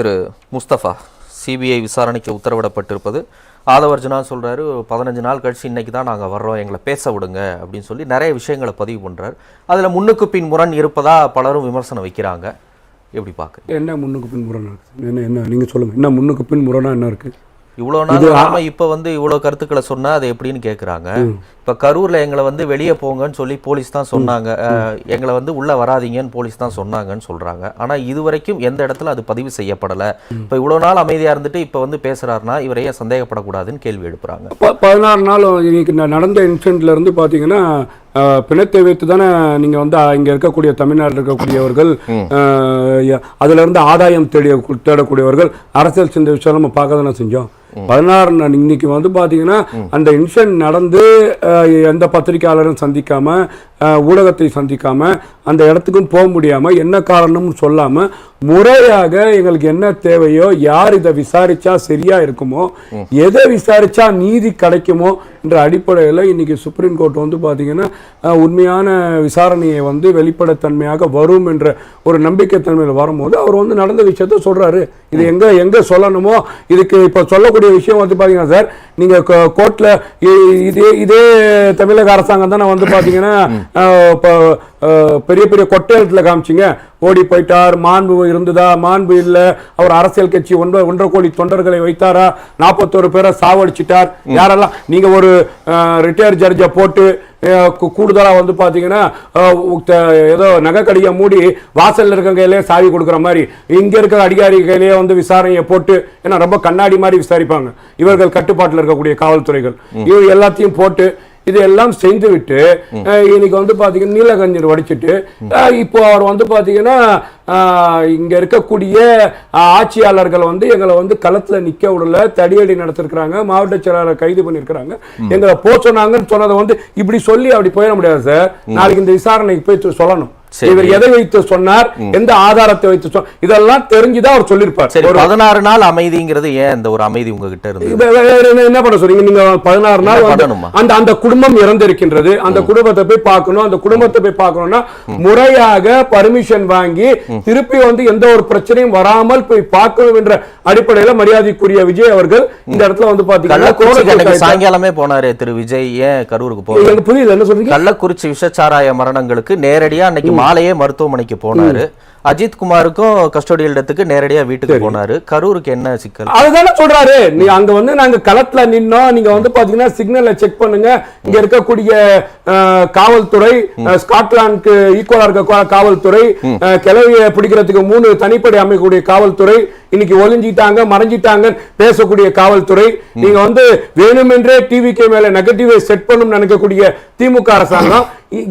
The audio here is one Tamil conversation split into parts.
திரு முஸ்தபா சிபிஐ விசாரணைக்கு உத்தரவிடப்பட்டிருப்பது. ஆதவர்ஜுனா சொல்றாரு பதினஞ்சு நாள் கழிச்சு இன்னைக்கு தான் நாங்கள் வர்றோம் எங்களை பேச விடுங்க அப்படின்னு சொல்லி நிறைய விஷயங்களை பதிவு பண்றாரு. அதுல முன்னுக்கு பின் முரண் இருப்பதா பலரும் விமர்சனம் வைக்கிறாங்க. எப்படி பார்க்குறீங்க என்ன முன்னுக்கு பின் முரணா என்ன என்ன நீங்கள் சொல்லுங்கள் என்ன முன்னுக்கு பின் முரணா என்ன இருக்குது இவ்வளோ நாள் இப்போ வந்து இவ்வளோ கருத்துக்களை சொன்னா அது எப்படின்னு கேட்குறாங்க இப்போ கரூர்ல எங்களை வந்து வெளியே போங்கன்னு சொல்லி போலீஸ் தான் சொன்னாங்க. எங்களை வந்து உள்ள வராதீங்கன்னு போலீஸ் தான் சொன்னாங்கன்னு சொல்றாங்க. ஆனா இது வரைக்கும் எந்த இடத்துல அது பதிவு செய்யப்படல. இப்போ இவ்வளோ நாள் அமைதியா இருந்துட்டு இப்போ வந்து பேசுறாருன்னா இவரை ஏன் சந்தேகப்படக்கூடாதுன்னு கேள்வி எழுப்புறாங்க. பதினாறு நாள் இன்னைக்கு நடந்த இன்சிடென்ட்ல இருந்து பார்த்தீங்கன்னா பிணத்தை வைத்து தானே நீங்கள் வந்து இங்க இருக்கக்கூடிய தமிழ்நாட்டில் இருக்கக்கூடியவர்கள் அஹ், ய- அதுல இருந்து ஆதாயம் தேடிய தேடக்கூடியவர்கள் அரசியல் சிந்த விஷயம் நம்ம பார்க்க தானே செஞ்சோம். பதினாறு இன்னைக்கு வந்து பார்த்தீங்கன்னா அந்த இன்சிடென்ட் நடந்து எந்த பத்திரிகையாளரும் சந்திக்காம ஊடகத்தை சந்திக்காம அந்த இடத்துக்கும் போக முடியாம என்ன காரணம்னு சொல்லாம முறையாக எங்களுக்கு என்ன தேவையோ யார் இதை விசாரிச்சா சரியா இருக்குமோ எதை விசாரிச்சா நீதி கிடைக்குமோ என்ற அடிப்படையில் இன்னைக்கு சுப்ரீம் கோர்ட் வந்து பார்த்தீங்கன்னா உண்மையான விசாரணையை வந்து வெளிப்படைத்தன்மையாக வரும் என்ற ஒரு நம்பிக்கைத்தன்மையில் வரும்போது அவர் வந்து நடந்த விஷயத்த சொல்றாரு. இது எங்க எங்க சொல்லணுமோ? இதுக்கு இப்போ சொல்லக்கூடிய விஷயம் வந்து பார்த்தீங்கன்னா சார் நீங்க கோர்ட்ல இதே இதே தமிழக அரசாங்கம் தானே வந்து பார்த்தீங்கன்னா இப்போ பெரிய பெரிய கொட்டையத்தில் காமிச்சிங்க. ஓடி போயிட்டார். மாண்பு இருந்ததா? மாண்பு இல்ல. அவர் அரசியல் கட்சி ஒன்றரை ஒன்றரை கோடி தொண்டர்களை வைத்தாரா? நாற்பத்தோரு பேரை சாவடிச்சிட்டார். யாரெல்லாம்? நீங்க ஒரு ரிட்டையர் ஜட்ஜை போட்டு அஹ், கூ- கூடுதலா வந்து உத்த- ஏதோ நகை கடியை மூடி வாசல்ல இருக்க கையிலே சாவி கொடுக்குற மாதிரி இங்க இருக்கிற அதிகாரி கையிலேயே வந்து விசாரணையை போட்டு ஏன்னா ரொம்ப கண்ணாடி மாதிரி விசாரிப்பாங்க. இவர்கள் கட்டுப்பாட்டில் இருக்கக்கூடிய காவல்துறைகள். இவங்க எல்லாத்தையும் போட்டு இதெல்லாம் செய்து விட்டு அஹ், இன்னைக்கு வந்து பாத்தீங்கன்னா நீலகஞ்சர் வடிச்சிட்டு அஹ், இப்போ அவர் வந்து பாத்தீங்கன்னா அஹ், இங்க இருக்கக்கூடிய ஆட்சியாளர்கள் வந்து எங்களை வந்து களத்துல நிக்க விடல தடியடி நடத்திருக்கிறாங்க மாவட்ட செயலாளர் கைது பண்ணிருக்கிறாங்க. எங்களை போ சொன்னாங்கன்னு சொன்னதை வந்து இப்படி சொல்லி அப்படி போயிட முடியாது சார். நாளைக்கு இந்த விசாரணைக்கு போய் சொல்லணும். இவர் எதை வைத்து சொன்னார்? எந்த ஆதாரத்தை வைத்து சொன்னார் இதெல்லாம் தெரிஞ்சுதான் அவர் சொல்லியிருப்பார். சரி பதினாறு நாள் அமைதிங்கிறது ஏன் இந்த ஒரு அமைதி உங்ககிட்ட இருந்து என்ன- பண்ண சொல்றீங்க? நீங்க பதினாறு நாள்? அந்த அந்த குடும்பம் இறந்திருக்கின்றது. அந்த குடும்பத்தை போய் பார்க்கணும். அந்த குடும்பத்தை போய் பார்க்கணும்னா முறையாக பர்மிஷன் வாங்கி திருப்பி வந்து எந்த ஒரு பிரச்சனையும் வராமல் போய் பார்க்கணும் என்ற அடிப்படையில மரியாதைக்குரிய விஜய் அவர்கள் இந்த இடத்துல வந்து பாத்தீங்கன்னா சாயங்காலமே போனாரு திரு விஜய். ஏன் கரூருக்கு எனக்கு புரியல. என்ன சொல்றீங்க? கள்ளக்குறிச்சி விஷச்சாராய மரணங்களுக்கு நேரடியா அன்னைக்கு மாலையே மருத்துவமனைக்கு போனாரு. அஜித் குமாருக்கும் கஸ்டோடியல் இடத்துக்கு நேரடியா வீட்டுக்கு போனாரு. கரூருக்கு என்ன சிக்கல்? அதுதானே சொல்றாரு. நீ அங்க வந்து நாங்க களத்துல நின்னோம். நீங்க வந்து பாத்தீங்கன்னா சிக்னலை செக் பண்ணுங்க. இங்க இருக்கக்கூடிய காவல்துறை ஸ்காட்லாந்துக்கு ஈக்குவலா இருக்க கா- காவல்துறை கிளவிய பிடிக்கிறதுக்கு மூணு தனிப்படை அமைக்கக்கூடிய காவல்துறை இன்னைக்கு ஒளிஞ்சிட்டாங்க மறைஞ்சிட்டாங்க பேசக்கூடிய காவல்துறை. நீங்க வந்து வேணுமென்றே டிவிக்கு மேல நெகட்டிவை செட் பண்ணணும் நினைக்கக்கூடிய திமுக அரசாங்கம்.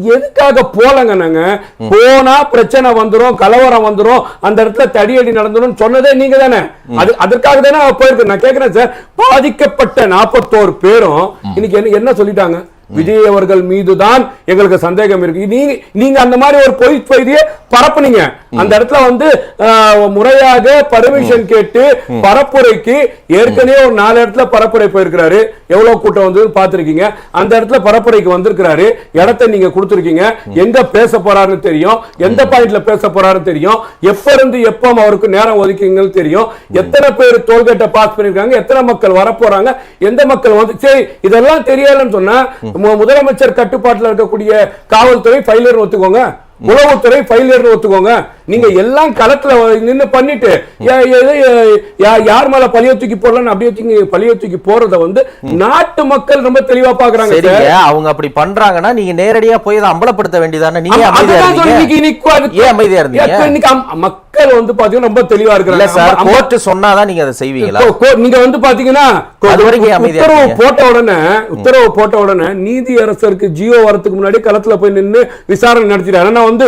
எதுக்காக போலங்க நாங்க போனா பிரச்சனை வந்துரும் கலவரம் வந்துரும் அந்த இடத்துல தடியடி நடந்துரும் சொன்னதே நீங்க தானே அது அதற்காக தானே போயிருக்கு. நான் கேக்குறேன் சார் பாதிக்கப்பட்ட நாற்பத்தோரு பேரும் இன்னைக்கு என்ன என்ன சொல்லிட்டாங்க? விஜய் அவர்கள் மீதுதான் எங்களுக்கு சந்தேகம் இருக்கு. நீங்க நீங்க அந்த மாதிரி ஒரு பொய் செய்தியை பரப்புனீங்க. அந்த இடத்துல வந்து ஆஹ், முறையாக பர்மிஷன் கேட்டு பரப்புரைக்கு ஏற்கனவே ஒரு நாலு இடத்துல பரப்புரை போயிருக்கிறாரு. எவ்வளவு கூட்டம் வந்து பாத்திருக்கீங்க அந்த இடத்துல பரப்புரைக்கு வந்திருக்கிறாரு. இடத்தை நீங்க கொடுத்துருக்கீங்க. எங்க பேச போறாருன்னு தெரியும். எந்த பாயிண்ட்ல பேச போறாருன்னு தெரியும். எப்ப இருந்து எப்போ அவருக்கு நேரம் ஒதுக்கீங்கன்னு தெரியும். எத்தனை பேர் டோல்கேட்டை பாஸ் பண்ணிருக்காங்க எத்தனை மக்கள் வரப்போறாங்க. எந்த மக்கள் வந்து சரி இதெல்லாம் தெரியலன்னு சொன்னா முதலமைச்சர் கட்டுப்பாட்டில் இருக்கக்கூடிய காவல்துறை ஃபைலர் ஒத்துக்கோங்க. உளவுத்துறை ஃபைலர்னு ஒத்துக்கோங்க. நீங்க எல்லாம் களத்துல நின்னு பண்ணிட்டு யார் மேல பழிய தூக்கி போடலன்னு அப்படியே தூக்கி பழிய தூக்கி போறத வந்து நாட்டு மக்கள் ரொம்ப தெளிவா பாக்குறாங்க. சரிங்க. அவங்க அப்படி பண்றாங்கன்னா நீங்க நேரடியா போய் அதை அம்பலப்படுத்த வேண்டியதானே? நீங்க அமைதியா இருந்தீங்க. இன்னைக்கு மக்கள் வந்து பாத்தீங்கன்னா ரொம்ப தெளிவா இருக்கிறாங்க. சார் கோர்ட் சொன்னாதான் நீங்க அதை செய்வீங்களா? நீங்க வந்து பாத்தீங்கன்னா உத்தரவு. போட்ட உடனே உத்தரவு போட்ட உடனே நீதி அரசருக்கு ஜியோ வரதுக்கு முன்னாடி களத்துல போய் நின்னு விசாரணை நடத்திட்டாரு. ஆனா வந்து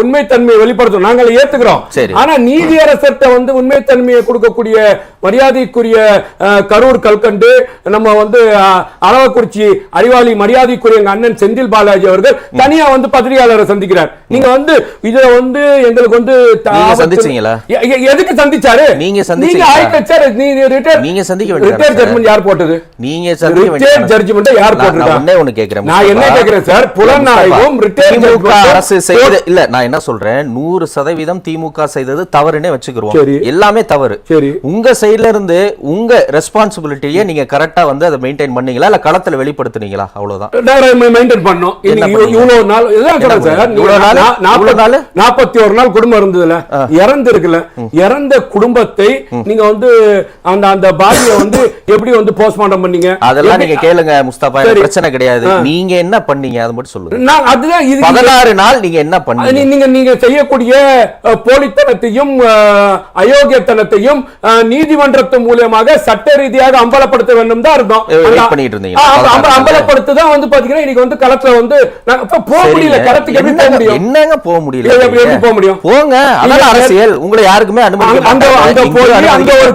உண்மைத்தன்மையை வெளிப்படுத்தும் நாங்கள் ஏத்துக்கிறோம். ஆனா நீதி அரசர்கிட்ட வந்து உண்மைத்தன்மையை கொடுக்கக்கூடிய மரியாதைக்குரிய கரூர் கல்கண்டு நம்ம வந்து அரவக்குறிச்சி அறிவாளி மரியாதைக்குரிய எங்க அண்ணன் செந்தில் பாலாஜி அவர்கள் தனியா வந்து பத்திரிகையாளரை சந்திக்கிறார். நீங்க வந்து இதுல வந்து எங்களுக்கு வந்து சந்திச்சீங்களா? எதுக்கு சந்திச்சாரு? நீங்க சந்திச்சீங்களா? நீங்க ஆயிட்ட சார் நீங்க ரிட்டையர் நீங்க சந்திக்க வேண்டியது ரிட்டையர் ஜட்மெண்ட் யார் போட்டது? நீங்க சந்திக்க ரிட்டையர் ஜட்மெண்ட் யார் நான் நான் ஒண்ணே கேக்குறேன் நான் என்ன. கேக்குறேன் சார்? புலனாய்வும் ரிட்டையர் ஜட்மெண்ட் அரசு செய்த இல்ல நான் என்ன சொல்றேன்? நூறு சதவீதம் திமுக செய்தது தவறுனே வச்சுக்கிறோம். எல்லாமே தவறு. சரி. உங்க சைடுல இருந்து உங்க ரெஸ்பான்சிபிலிட்டியை நீங்க கரெக்டா வந்து அதை மெயின்டைன் பண்ணீங்களா? இல்ல களத்துல வெளிப்படுத்துனீங்களா? அவ்வளவுதான். மெயின்டைன் பண்ணோம்? இவ்வளவு நாள் சொல்றேன் சார். நாற்பது- நாள்? நாற்பத்தி ஒரு நாள் குடும்பம் இருந்ததுல. இறந்து இருக்குல்ல இறந்த குடும்பத்தை நீங்க வந்து அந்த அந்த பாடியை வந்து எப்படி வந்து போஸ்ட்மார்ட்டம் பண்ணீங்க? அதெல்லாம் நீங்க கேளுங்க முஸ்தபா. பிரச்சனை கிடையாது. நீங்க என்ன பண்ணீங்க? அது மட்டும் சொல்லுங்க. நான் அதுதான் இது பதினாறு நாள் நீங்க என்ன பண்ணீங்க? நீங்க நீங்க செய்யக்கூடிய போலித்தனத்தையும் அயோக்கியத்தனத்தையும் அஹ், நீதிமன்றத்தின் மூலியமாக சட்ட ரீதியாக அம்பலப்படுத்த வேண்டும் தான் இருந்தோம் ஏ, wait அந்த- பண்ணிட்டு இருந்தீங்க. ஆ, அம்ப- அம்ப- பதினாறு அம்பலப்படுத்த தான் வந்து பாத்தீங்கன்னா இன்னைக்கு வந்து களத்துல வந்து போக முடியல. களத்துக்கு எப்படி போக முடியும்? என்னங்க போக முடியல? எப்படி-? போக முடியும்? போங்க. அதான் அரசியல். உங்களை யாருக்குமே மாட்டாங்க. அங்க இங்க போய் அங்க ஒரு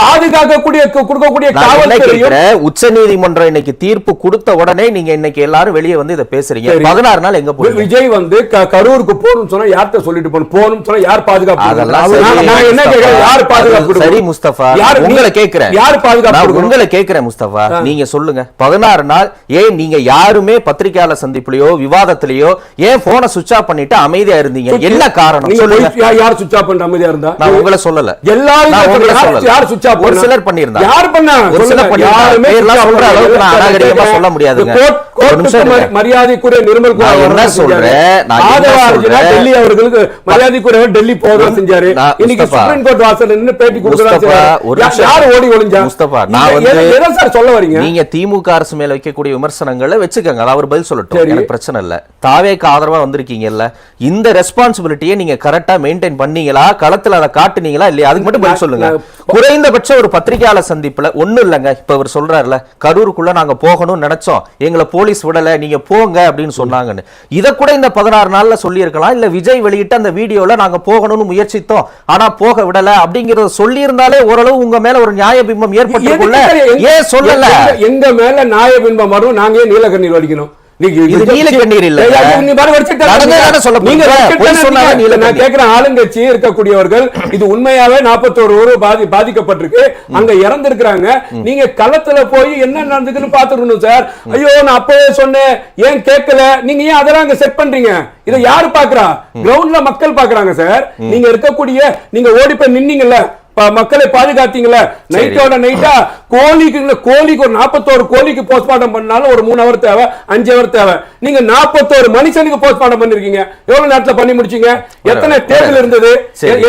பாதுகாக்கக்கூடிய கொடுக்கக்கூடிய காவல்துறையும் உச்ச நீதிமன்றம் இன்னைக்கு தீர்ப்பு கொடுத்த உடனே நீங்க இன்னைக்கு எல்லாரும் வெளியே வந்து இதை பேசுறீங்க. பதினாறு நாள் எங்க போறீங்க? விஜய் வந்து கரூருக்கு போகணும்னு சொன்னா யார்கிட்ட சொல்லிட்டு போகணும்? போகணும்னு சொன்னா யார் பாதுகாப்பு? அதெல்லாம் என்ன. கேக்குறேன் யார் பாதுகாப்பு? சரி முஸ்தபா உங்களை கேக்குறேன் யார் பாதுகாப்பு? உங்களை கேக்குறேன் முஸ்தபா நீங்க சொல்லுங்க பதினாறு நாள் ஏன் நீங்க யாருமே பத்திரிகையாளர் சந்திப்புலயோ விவாதத்திலயோ ஏன் போனை சுவிட்ச் ஆஃப் பண்ணிட்டு அமைதியா இருந்தீங்க என்ன காரணம் யார் சுவிட்ச் ஆஃப் பண்ணிட்டு அமைதியா இருந்தா நான் உங்களை சொல்லல எல்லாரும் யார் சுவிட்ச் ஆஃப் ஒரு பண்ணா? சிலர் பண்ணியிருந்தாங்க. யார் பண்ணா ஒரு சிலர். யாருமே சொல்ற. அளவுக்கு நான் அநாகரிகமா இல்ல, சொல்ல முடியாதுங்க. மரியாதைக்குரிய நிர்மல் குமார். சொல்றேன். டெல்லி அவர்களுக்கு மரியாதைக்குரியவர் டெல்லி போதான் செஞ்சாரு இன்னைக்கு. சுப்ரீம் கோர்ட் வாசல்ல நின்னு பேட்டி நிமிஷம். யார் ஓடி ஒளிஞ்சா? முஸ்தபா, நான் வந்து- சார் சொல்ல வரீங்க? நீங்க திமுக அரசு மேல வைக்கக்கூடிய விமர்சனங்களை வச்சுக்கோங்க. அது அவர் பதில் சொல்லட்டும். எனக்கு பிரச்சனை இல்ல. தாவேக்கு ஆதரவா வந்திருக்கீங்கல்ல? இந்த ரெஸ்பான்சிபிலிட்டியை நீங்க கரெக்டா மெயின்டைன் பண்ணீங்களா? களத்துல அதை காட்டுனீங்களா? இல்லையா? அதுக்கு மட்டும் பதில் சொல்லுங்க. நான்- குறைந்தபட்ச ஒரு பத்திரிகையாளர் சந்திப்புல ஒண்ணும் இல்லைங்க. இப்ப இவர் சொல்றாருல கரூருக்குள்ள நாங்க போகணும்னு நினைச்சோம். எங்களை போலீஸ் விடல நீங்க போங்க அப்படின்னு சொன்னாங்கன்னு. இத கூட இந்த பதினாறு நாள்ல சொல்லி இருக்கலாம் இல்ல விஜய் வெளியிட்ட அந்த வீடியோல நாங்க போகணும்னு முயற்சித்தோம். ஆனா போக விடல அப்படிங்கறத சொல்லி இருந்தாலே ஓரளவு உங்க மேல ஒரு நியாய பிம்பம் எங்க- ஏன் சொல்லல? எங்க- மேல நியாய பின்பம் வரும்? நாங்க ஏன் நீலக்கண்ணீர் வடிக்கணும் ஆளுங்கட்சி இருக்கக்கூடியவர்கள் இது உண்மையாவே 41 ஊர் பாதி பாதிக்கப்பட்டிருக்கு. அங்க இறந்திருக்கிறாங்க. நீங்க களத்துல போய் என்ன நடந்துக்குன்னு பாத்துக்கணும் சார். ஐயோ நான் அப்பவே சொன்னேன். ஏன் கேட்கல நீங்க ஏன் அதெல்லாம் அங்க செட் பண்றீங்க? இதை யாரு பாக்குறா? கிரவுண்ட்ல மக்கள் பாக்குறாங்க சார். நீங்க இருக்கக்கூடிய நீங்க ஓடி போய் நின்னீங்கல்ல. மக்களை பாதுகாத்தீங்கல்ல நைட்டோட நைட்டா கோழிக்கு கோழிக்கு ஒரு நாற்பத்தோரு கோழிக்கு போஸ்ட்மார்ட்டம் பண்ணாலும் ஒரு மூணு அவர் தேவை அஞ்சு அவர் தேவை. நீங்க நாற்பத்தோரு மனுஷனுக்கு போஸ்ட்மார்ட்டம் பண்ணிருக்கீங்க. எவ்வளவு நேரத்துல பண்ணி முடிச்சீங்க? எத்தனை டேபிள் இருந்தது?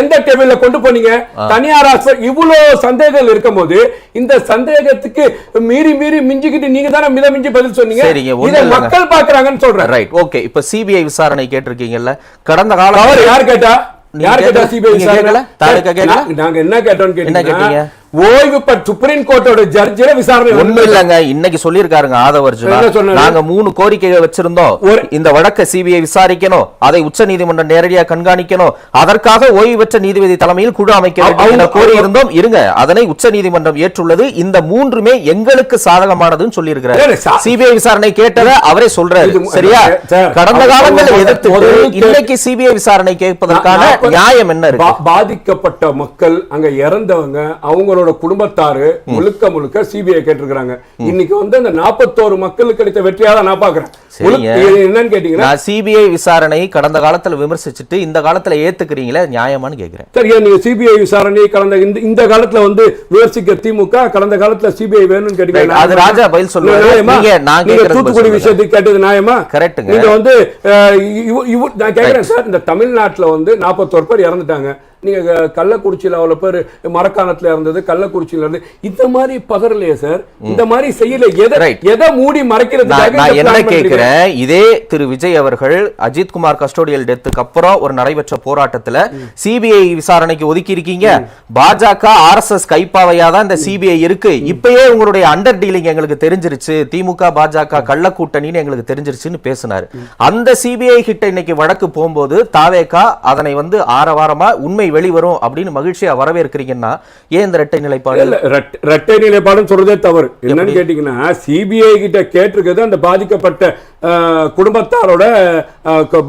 எந்த டேபிள்ல கொண்டு போனீங்க? தனியார் ஹாஸ்பிட்டல் இவ்வளவு சந்தேகங்கள் இருக்கும்போது இந்த சந்தேகத்துக்கு மீறி மீறி மிஞ்சிக்கிட்டு நீங்க தானே மித மிஞ்சி பதில் சொன்னீங்க? இதை. மக்கள் பாக்குறாங்கன்னு சொல்றேன். ரைட் ஓகே இப்ப சிபிஐ விசாரணை கேட்டிருக்கீங்கல்ல கடந்த காலம் யார் கேட்டா? யார் கேட்டா? சிபிஐ? விசாரணை நாங்க என்ன கேட்டோம்னு கேட்டீங்க? ஓய்வு சுப்ரீம் கோர்ட்டோட ஜட்ஜில விசாரணை ஒண்ணும் இல்லங்க இன்னைக்கு சொல்லியிருக்காருங்க ஆதவ அர்ஜுனா? நாங்க மூணு கோரிக்கைகள் வச்சிருந்தோம். இந்த வழக்க சிபிஐ விசாரிக்கணும் அதை உச்ச நீதிமன்றம் நேரடியாக கண்காணிக்கணும் அதற்காக ஓய்வு பெற்ற நீதிபதி தலைமையில் குழு அமைக்க வேண்டும் என கோரி இருந்தோம் இருங்க அதனை உச்ச நீதிமன்றம் ஏற்றுள்ளது. இந்த மூன்றுமே எங்களுக்கு சாதகமானதுன்னு சொல்லியிருக்கிறார். இல்ல, சா- சிபிஐ விசாரணை கேட்டதை அவரே சொல்றாரு. சரியா? சார், கடந்த அவர் காலங்களை சொல்லும்போது எதிர்த்து இன்னைக்கு சிபிஐ விசாரணை கேட்பதற்கான நியாயம் என்ன பாதிக்கப்பட்ட மக்கள் அங்க இறந்தவங்க அவங்களோட குடும்பத்தாரு முழுக்க முழுக்க சிபிஐ கேட்டிருக்காங்க இன்னைக்கு வந்து அந்த 41 மக்களுக்கு கிடைத்த வெற்றியா தான் நான் பாக்குறேன் என்னன்னு கேட்டீங்கன்னா சிபிஐ விசாரணை கடந்த காலத்துல விமர்சிச்சுட்டு இந்த காலத்துல ஏத்துக்கிறீங்களே நியாயமான்னு கேக்குறேன் சரியா நீங்க சிபிஐ விசாரணை கடந்த இந்த இந்த காலத்துல வந்து விமர்சிக்க திமுக கடந்த காலத்துல சிபிஐ வேணும்னு கேட்டீங்க. அது ராஜா பதில்? நீங்க- நான் தூத்துக்குடி விஷயத்துக்கு கேட்டது நியாயமா? Correct-ங்க. நீங்க வந்து நான் கேக்குறேன் சார் இந்த தமிழ்நாட்டுல வந்து 41 பேர் இறந்துட்டாங்க. நீங்க க- கள்ளக்குறிச்சியில அவ்வளவு பேர் மரக்காணத்துல இருந்தது கள்ளக்குறிச்சியில இருந்து. இந்த மாதிரி பகரலையே சார் இந்த மாதிரி செய்யல. எதை. எதை மூடி நான் மறைக்கிறதுக்காக நான் என்ன? கேட்கிறேன். இதே திரு விஜய் அவர்கள் அஜித் குமார் கஸ்டோடியல் டெத்துக்கு அப்புறம் ஒரு நடைபெற்ற போராட்டத்துல சிபிஐ விசாரணைக்கு ஒதுக்கி இருக்கீங்க. பாஜக ஆர்எஸ்எஸ் கைப்பாவையா தான் இந்த சிபிஐ இருக்கு. இப்பயே உங்களுடைய அண்டர் டீலிங் எங்களுக்கு தெரிஞ்சிருச்சு. திமுக பாஜக கள்ள கூட்டணின்னு எங்களுக்கு தெரிஞ்சிருச்சுன்னு பேசினாரு. அந்த சிபிஐ கிட்ட இன்னைக்கு வழக்கு போகும்போது தாவேகா அதனை வந்து ஆரவாரமா உண்மை வெளிவரும் அப்படின்னு மகிழ்ச்சியா வரவேற்கிறீங்கன்னா ஏன் இந்த இரட்டை நிலைப்பாடு? இல்ல ரெட்- ரெட்டை நிலைப்பாடுன்னு சொல்றதே தவறு. என்னன்னு கேட்டீங்கன்னா சிபிஐ கிட்ட கேட்டிருக்கிறது அந்த பாதிக்கப்பட்ட குடும்பத்தாரோட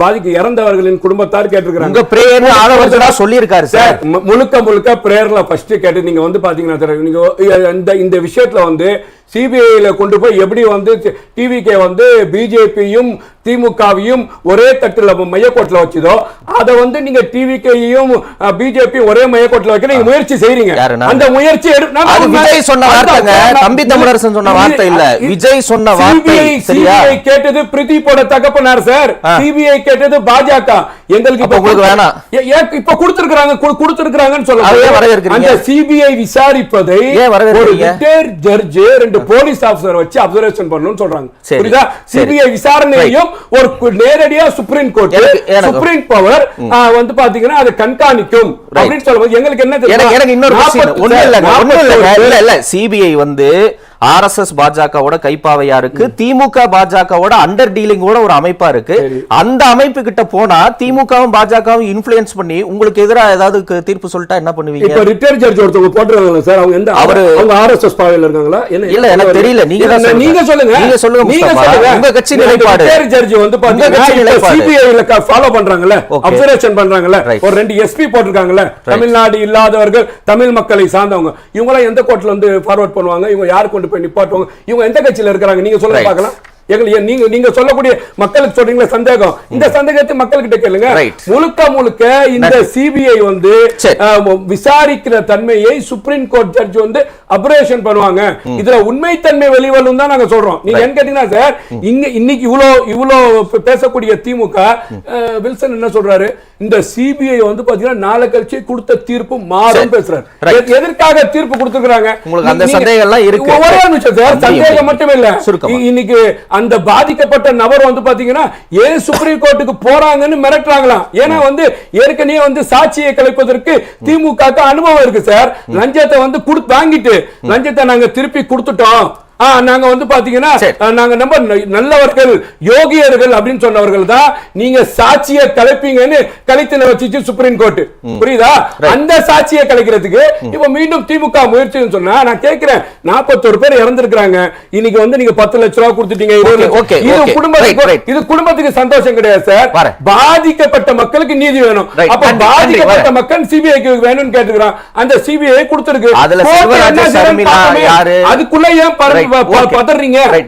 பாதிக்க இறந்தவர்களின் குடும்பத்தார் கேட்டிருக்கிறாங்க பிரேயர் ஆதவர்ஜனா சொல்லியிருக்காரு சார் முழுக்க முழுக்க பிரேயர்ல ஃபர்ஸ்ட் கேட்டு நீங்க வந்து பாத்தீங்கன்னா சார் நீங்க இந்த இந்த விஷயத்துல வந்து சிபிஐல கொண்டு போய் எப்படி வந்து டிவிகே வந்து பிஜேபியும் திமுகவையும் ஒரே தட்டுல மையக்கோட்டில் வச்சதோ அதை வந்து நீங்க டிவிகேயும் பிஜேபி ஒரே மையக்கோட்டில் வைக்க நீங்க முயற்சி செய்றீங்க? அந்த முயற்சி விஜய் சொன்ன வார்த்தைங்க. தம்பி தமிழரசன் சொன்ன வார்த்தை இல்ல. விஜய் சொன்ன வார்த்தை, கேட்டது பிரதீப்போட தகப்பனார் சார். சிபிஐ கேட்டது பாஜக. எங்களுக்கு உங்களுக்கு வேணாம். இப்ப கொடுத்திருக்காங்க கொடுத்திருக்காங்கன்னு சொல்ல? அந்த சிபிஐ விசாரிப்பதை? ஒரு ரிட்டையர் ஜட்ஜ் ரெண்டு போலீஸ் ஆபீசர் வச்சு அப்சர்வேஷன் பண்ணணும்னு சொல்றாங்க. புரியுதா. சிபிஐ விசாரணையையும் ஒரு நேரடியா சுப்ரீம் கோர்ட் சுப்ரீம் பவர் வந்து பாத்தீங்கன்னா அதை கண்காணிக்கும் அப்படின்னு சொல்லும்போது எங்களுக்கு என்ன தெரியுமா? எனக்கு இன்னொரு இல்ல இல்ல. சிபிஐ வந்து ஆர்எஸ்எஸ் பாஜகவோட கைப்பாவையா இருக்கு திமுக பாஜகவோட அண்டர் டீலிங்கோட ஒரு அமைப்பா இருக்கு. அந்த அமைப்பு கிட்ட போனா திமுகவும் பாஜகவும் இன்ஃபுளுயன்ஸ் பண்ணி உங்களுக்கு எதிரா ஏதாவது தீர்ப்பு சொல்லிட்டா என்ன பண்ணுவீங்க இப்ப ரிட்டையர் ஜட்ஜ் ஒருத்தவங்க போட்டுருக்காங்க சார் அவங்க எந்த அவரு- அவங்க ஆர்எஸ்எஸ் பாவையில இருக்காங்களா இல்ல, எனக்கு தெரியல. நீங்க தான் இல்ல, சொல்லுங்க. நீங்க சொல்லுங்க நீங்க சொல்லுங்க. உங்க கட்சி நிலைப்பாடு. ரிட்டையர் ஜட்ஜ் வந்து பாத்தீங்கன்னா. சிபிஐல ஃபாலோ பண்றாங்கல்ல Okay. அப்சர்வேஷன் பண்றாங்கல்ல Right. ஒரு ரெண்டு எஸ்பி போட்டிருக்காங்கல்ல தமிழ்நாடு இல்லாதவர்கள் தமிழ் மக்களை சார்ந்தவங்க இவங்க எல்லாம் எந்த கோர்ட்ல வந்து ஃபார்வர்ட் பண்ணுவாங்க இவங்க யார் கொண்டு போய் நிப்பாட்டுவாங்க. இவங்க எந்த கட்சியில இருக்கிறாங்க? நீங்க சொல்லுங்க Right. பார்க்கலாம். எங்களுக்கு நீங்க நீங்க சொல்லக்கூடிய மக்களுக்கு சொல்றீங்களா சந்தேகம். இந்த சந்தேகத்தை மக்கள்கிட்ட கேளுங்க. முழுக்க முழுக்க இந்த சிபிஐ வந்து விசாரிக்கிற தன்மையை சுப்ரீம் கோர்ட் ஜட்ஜ் வந்து அப்ரேஷன் பண்ணுவாங்க. இதுல உண்மைத்தன்மை வெளிவரும் தான் நாங்க சொல்றோம். நீங்க என்ன கேட்டீங்கன்னா சார் இங்க இன்னைக்கு இவ்வளோ இவ்வளோ பேசக்கூடிய திமுக வில்சன் என்ன சொல்றாரு? இந்த சிபிஐ வந்து பாத்தீங்கன்னா நாளை கழிச்சு கொடுத்த தீர்ப்பு மாறும். பேசுறாரு. எதற்காக தீர்ப்பு கொடுத்துருக்காங்க உங்களுக்கு அந்த சந்தேகம் எல்லாம் இருக்கு. ஒரே நிமிஷம் சார். சந்தேகம். மட்டும் இல்ல. இன்னைக்கு அந்த பாதிக்கப்பட்ட நபர் வந்து பாத்தீங்கன்னா ஏன் சுப்ரீம் கோர்ட்டுக்கு போறாங்கன்னு மிரட்டுறாங்களாம். ஏன்னா வந்து ஏற்கனவே வந்து சாட்சியை கலைப்பதற்கு திமுக அனுபவம் இருக்கு சார். லஞ்சத்தை வந்து வாங்கிட்டு லஞ்சத்தை நாங்க திருப்பி கொடுத்துட்டோம். நாங்க வந்து பாத்தீங்கன்னா நாங்க நம்ம நல்லவர்கள் யோகியர்கள் அப்படின்னு சொன்னவர்கள் தான் நீங்க சாட்சியை கலைப்பீங்கன்னு கலைத்தின வச்சுச்சு சுப்ரீம் கோர்ட் புரியுதா அந்த சாட்சியை கலைக்கிறதுக்கு இப்ப மீண்டும் திமுக முயற்சின்னு சொன்னா நான் கேட்கிறேன் நாற்பத்தொரு பேர் இறந்திருக்காங்க இன்னைக்கு வந்து நீங்க பத்து லட்ச ரூபா கொடுத்துட்டீங்க இது. குடும்பத்துக்கு. இது குடும்பத்துக்கு சந்தோஷம் கிடையாது சார். பாதிக்கப்பட்ட மக்களுக்கு நீதி வேணும். அப்ப பாதிக்கப்பட்ட மக்கள் சிபிஐக்கு வேணும்னு கேட்டுக்கிறான் அந்த சிபிஐ கொடுத்திருக்கு? அதுக்குள்ள ஏன். பதறீங்க.